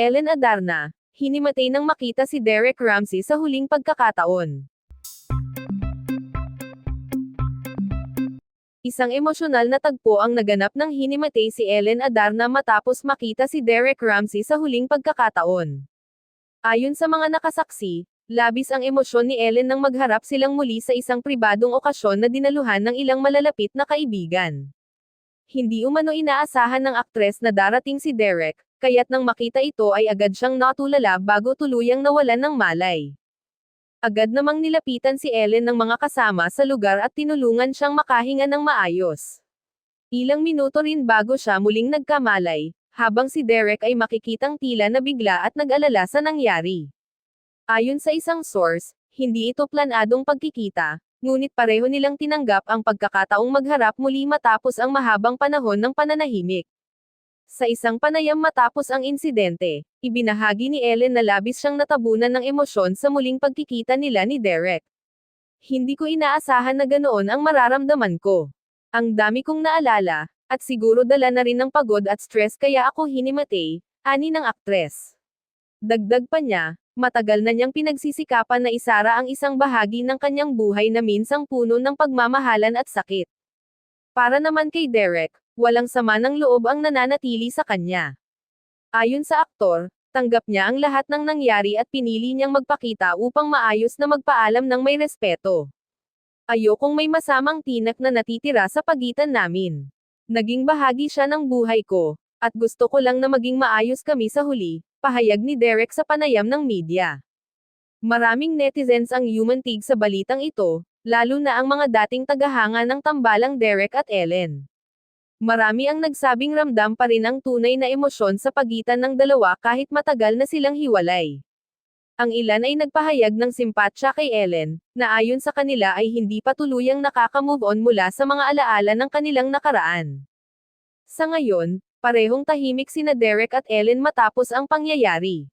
Ellen Adarna, hinimatay nang makita si Derek Ramsey sa huling pagkakataon. Isang emosyonal na tagpo ang naganap ng hinimatay si Ellen Adarna matapos makita si Derek Ramsey sa huling pagkakataon. Ayon sa mga nakasaksi, labis ang emosyon ni Ellen nang magharap silang muli sa isang pribadong okasyon na dinaluhan ng ilang malalapit na kaibigan. Hindi umano inaasahan ng aktres na darating si Derek, kaya't nang makita ito ay agad siyang natulala bago tuluyang nawalan ng malay. Agad namang nilapitan si Ellen ng mga kasama sa lugar at tinulungan siyang makahinga ng maayos. Ilang minuto rin bago siya muling nagkamalay, habang si Derek ay makikitang tila na bigla at nag-alala sa nangyari. Ayon sa isang source, hindi ito planadong pagkikita, ngunit pareho nilang tinanggap ang pagkakataong magharap muli matapos ang mahabang panahon ng pananahimik. Sa isang panayam matapos ang insidente, ibinahagi ni Ellen na labis siyang natabunan ng emosyon sa muling pagkikita nila ni Derek. Hindi ko inaasahan na ganoon ang mararamdaman ko. Ang dami kong naalala, at siguro dala na rin ng pagod at stress kaya ako hinimatay, ani ng aktres. Dagdag pa niya, matagal na niyang pinagsisikapan na isara ang isang bahagi ng kanyang buhay na minsang puno ng pagmamahalan at sakit. Para naman kay Derek, walang sama ng loob ang nananatili sa kanya. Ayon sa aktor, tanggap niya ang lahat ng nangyari at pinili niyang magpakita upang maayos na magpaalam ng may respeto. Ayokong may masamang tinak na natitira sa pagitan namin. Naging bahagi siya ng buhay ko, at gusto ko lang na maging maayos kami sa huli, pahayag ni Derek sa panayam ng media. Maraming netizens ang yumantig sa balitang ito, lalo na ang mga dating tagahanga ng tambalang Derek at Ellen. Marami ang nagsabing ramdam pa rin ang tunay na emosyon sa pagitan ng dalawa kahit matagal na silang hiwalay. Ang ilan ay nagpahayag ng simpatsya kay Ellen, na ayon sa kanila ay hindi pa tuluyang nakaka-move on mula sa mga alaala ng kanilang nakaraan. Sa ngayon, parehong tahimik sina Derek at Ellen matapos ang pangyayari.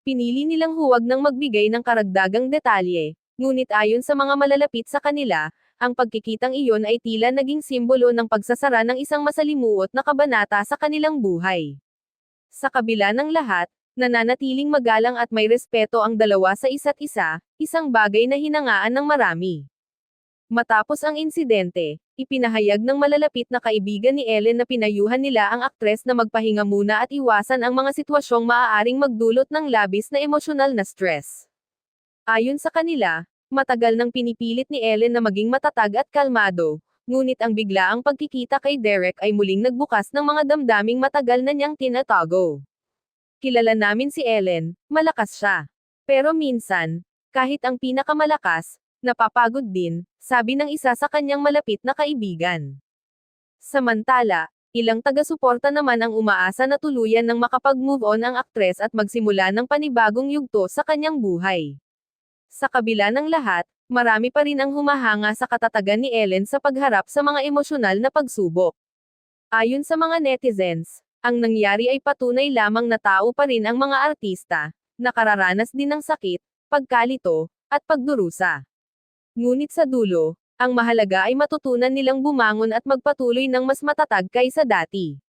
Pinili nilang huwag nang magbigay ng karagdagang detalye, ngunit ayon sa mga malalapit sa kanila, ang pagkikitang iyon ay tila naging simbolo ng pagsasara ng isang masalimuot na kabanata sa kanilang buhay. Sa kabila ng lahat, nananatiling magalang at may respeto ang dalawa sa isa't isa, isang bagay na hinangaan ng marami. Matapos ang insidente, ipinahayag ng malalapit na kaibigan ni Ellen na pinayuhan nila ang aktres na magpahinga muna at iwasan ang mga sitwasyong maaaring magdulot ng labis na emosyonal na stress. Ayon sa kanila, matagal nang pinipilit ni Ellen na maging matatag at kalmado, ngunit ang biglaang pagkikita kay Derek ay muling nagbukas ng mga damdaming matagal na niyang tinatago. Kilala namin si Ellen, malakas siya. Pero minsan, kahit ang pinakamalakas, napapagod din, sabi ng isa sa kanyang malapit na kaibigan. Samantala, ilang taga-suporta naman ang umaasa na tuluyan ng makapag-move on ang aktres at magsimula ng panibagong yugto sa kanyang buhay. Sa kabila ng lahat, marami pa rin ang humahanga sa katatagan ni Ellen sa pagharap sa mga emosyonal na pagsubok. Ayon sa mga netizens, ang nangyari ay patunay lamang na tao pa rin ang mga artista, nakararanas din ng sakit, pagkalito, at pagdurusa. Ngunit sa dulo, ang mahalaga ay matutunan nilang bumangon at magpatuloy ng mas matatag kaysa dati.